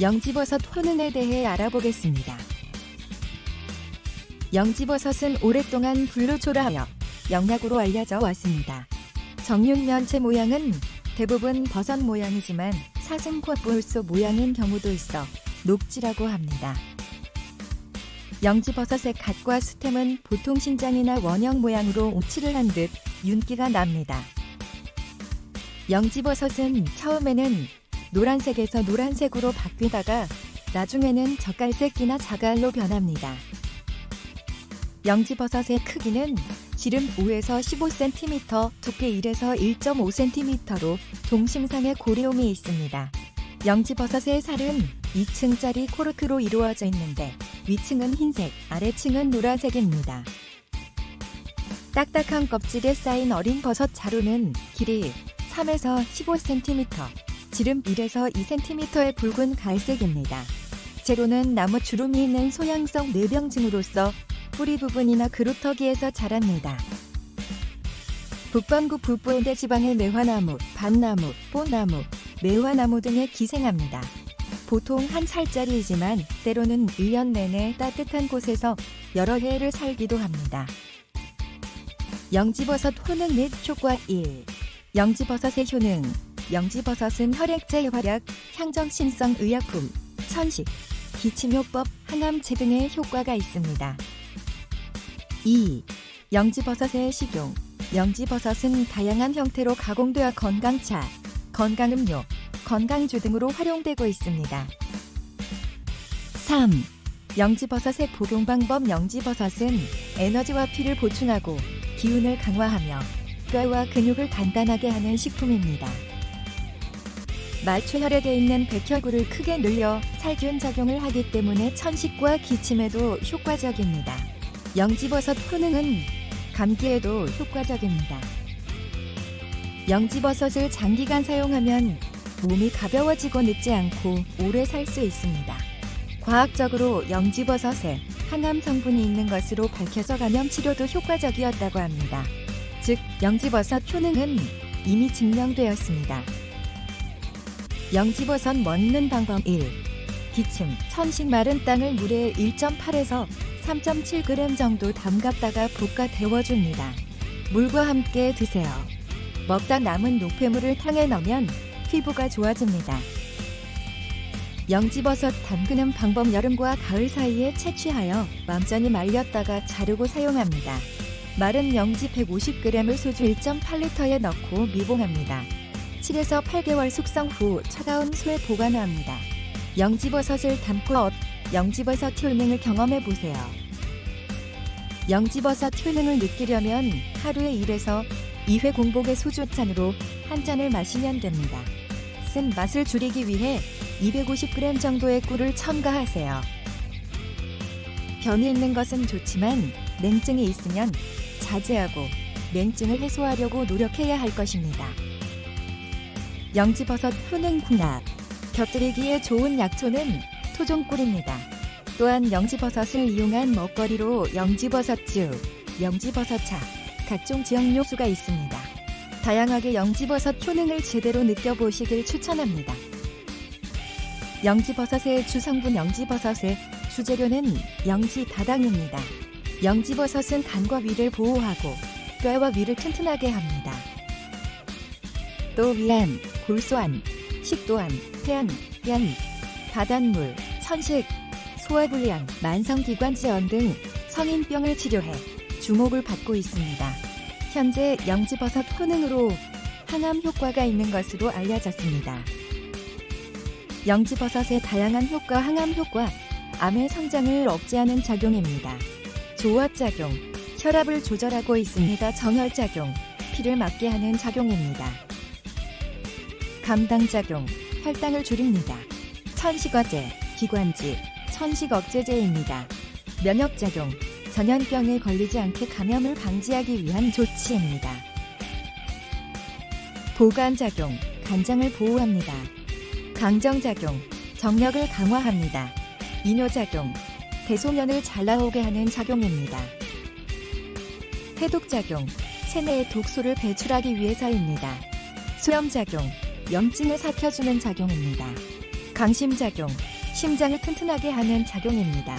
영지버섯 효능에 대해 알아보겠습니다. 영지버섯은 오랫동안 불로초라하여 영약으로 알려져 왔습니다. 정육면체 모양은 대부분 버섯 모양이지만 사슴코뿔소 모양인 경우도 있어 녹지라고 합니다. 영지버섯의 갓과 스템은 보통 신장이나 원형 모양으로 오치를 한 듯 윤기가 납니다. 영지버섯은 처음에는 노란색에서 노란색으로 바뀌다가 나중에는 젓갈색이나 자갈로 변합니다. 영지버섯의 크기는 지름 5에서 15cm, 두께 1에서 1.5cm로 동심상의 고리움이 있습니다. 영지버섯의 살은 2층짜리 코르크로 이루어져 있는데 위층은 흰색, 아래층은 노란색입니다. 딱딱한 껍질에 쌓인 어린 버섯 자루는 길이 3에서 15cm, 지름 1에서 2cm의 붉은 갈색입니다. 재료는 나무 주름이 있는 소양성 내병증으로서 뿌리 부분이나 그루터기에서 자랍니다. 북반구 북부의 지방의 매화나무, 밭나무, 뽀나무, 매화나무 등에 기생합니다. 보통 한 살짜리이지만 때로는 1년 내내 따뜻한 곳에서 여러 해를 살기도 합니다. 영지버섯 효능 및 효과 1. 영지버섯의 효능. 영지버섯은 혈액제 활약, 향정신성 의약품, 천식, 기침요법, 항암제 등의 효과가 있습니다. 2. 영지버섯의 식용. 영지버섯은 다양한 형태로 가공되어 건강차, 건강음료, 건강주 등으로 활용되고 있습니다. 3. 영지버섯의 복용 방법 영지버섯은 에너지와 피를 보충하고 기운을 강화하며 뼈와 근육을 단단하게 하는 식품입니다. 말초혈액에 있는 백혈구를 크게 늘려 살균 작용을 하기 때문에 천식과 기침에도 효과적입니다. 영지버섯 효능은 감기에도 효과적입니다. 영지버섯을 장기간 사용하면 몸이 가벼워지고 늙지 않고 오래 살 수 있습니다. 과학적으로 영지버섯에 항암 성분이 있는 것으로 밝혀져 감염 치료도 효과적이었다고 합니다. 즉, 영지버섯 효능은 이미 증명되었습니다. 영지버섯 먹는 방법 1. 기침, 천식 마른 땅을 물에 1.8에서 3.7g 정도 담갔다가 볶아 데워줍니다. 물과 함께 드세요. 먹다 남은 노폐물을 탕에 넣으면 피부가 좋아집니다. 영지버섯 담그는 방법 여름과 가을 사이에 채취하여 완전히 말렸다가 자르고 사용합니다. 마른 영지 150g을 소주 1.8리터에 넣고 미봉합니다. 7에서 8개월 숙성 후 차가운 수에 보관합니다. 영지버섯을 담고 엇, 영지버섯 효능을 경험해 보세요. 영지버섯 효능을 느끼려면 하루에 1에서 2회 공복의 소주잔으로 한 잔을 마시면 됩니다. 쓴 맛을 줄이기 위해 250g 정도의 꿀을 첨가하세요. 변이 있는 것은 좋지만 냉증이 있으면 자제하고 냉증을 해소하려고 노력해야 할 것입니다. 영지버섯 효능 궁합 곁들이기에 좋은 약초는 토종꿀입니다. 또한 영지버섯을 이용한 먹거리로 영지버섯죽, 영지버섯차, 각종 지역 요수가 있습니다. 다양하게 영지버섯 효능을 제대로 느껴보시길 추천합니다. 영지버섯의 주성분 영지버섯의 주재료는 영지다당입니다. 영지버섯은 간과 위를 보호하고 뼈와 위를 튼튼하게 합니다. 또 위암, 골소암, 식도암, 폐암, 연, 바닷물, 천식, 소화불량, 만성기관지염 등 성인병을 치료해 주목을 받고 있습니다. 현재 영지버섯 효능으로 항암 효과가 있는 것으로 알려졌습니다. 영지버섯의 다양한 효과 항암 효과, 암의 성장을 억제하는 작용입니다. 조합작용, 혈압을 조절하고 있습니다. 정혈작용, 피를 막게 하는 작용입니다. 감당작용, 혈당을 줄입니다. 천식어제, 기관지, 천식억제제입니다. 면역작용, 전염병에 걸리지 않게 감염을 방지하기 위한 조치입니다. 보관작용, 간장을 보호합니다. 강정작용, 정력을 강화합니다. 이뇨작용, 대소면을 잘 나오게 하는 작용입니다. 해독작용, 체내의 독소를 배출하기 위해서입니다. 수염작용, 염증을 삭혀주는 작용입니다. 강심작용, 심장을 튼튼하게 하는 작용입니다.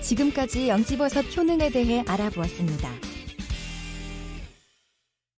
지금까지 영지버섯 효능에 대해 알아보았습니다.